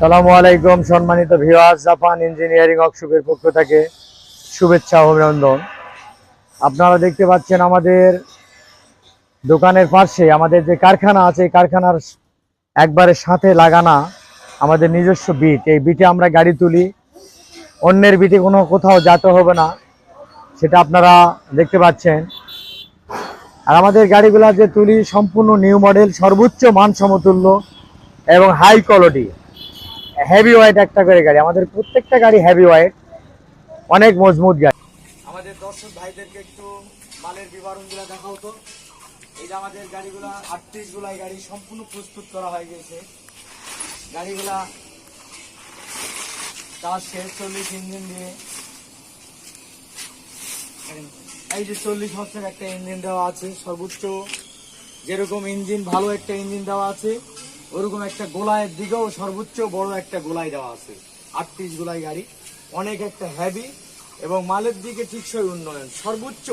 সালামু আলাইকুম, সম্মানিত ভিওয়াস জাপান ইঞ্জিনিয়ারিং ওয়ার্কশপের পক্ষ থেকে শুভেচ্ছা অভিনন্দন। আপনারা দেখতে পাচ্ছেন আমাদের দোকানের পাশে আমাদের যে কারখানা আছে, এই কারখানার একবারে সাথে লাগানা আমাদের নিজস্ব বিট। এই বিটে আমরা গাড়ি তুলি, অন্যের বিটে কোনো কোথাও যাতে হবে না, সেটা আপনারা দেখতে পাচ্ছেন। আর আমাদের গাড়িগুলা যে তুলি, সম্পূর্ণ নিউ মডেল, সর্বোচ্চ মান সমতুল্য এবং হাই কোয়ালিটি। হেভি ওয়েট একটা করে গাড়ি। আমাদের প্রত্যেকটা গাড়ি হেভি ওয়েট অনেক মজবুত গাড়ি। আমাদের দর্শক ভাইদেরকে একটু মালের বিবরণগুলো দেখাও তো। এই যে আমাদের গাড়িগুলা আটত্রিশ গুলাই গাড়ি সম্পূর্ণ প্রস্তুত করা হয়ে গেছে। গাড়িগুলা তার শেষ, চল্লিশ ইঞ্জিন দিয়ে। এই যে চল্লিশ হর্সের একটা ইঞ্জিন দেওয়া আছে, সর্বোচ্চ যেরকম ইঞ্জিন, ভালো একটা ইঞ্জিন দেওয়া আছে। ওরকম একটা গোলায়ের দিকেও সর্বোচ্চ বড় একটা গোলাই দেওয়া আছে। আটত্রিশ গোলাই গাড়ি, অনেক একটা হেভি এবং মালের দিকে টিকসই উন্নয়ন, সর্বোচ্চ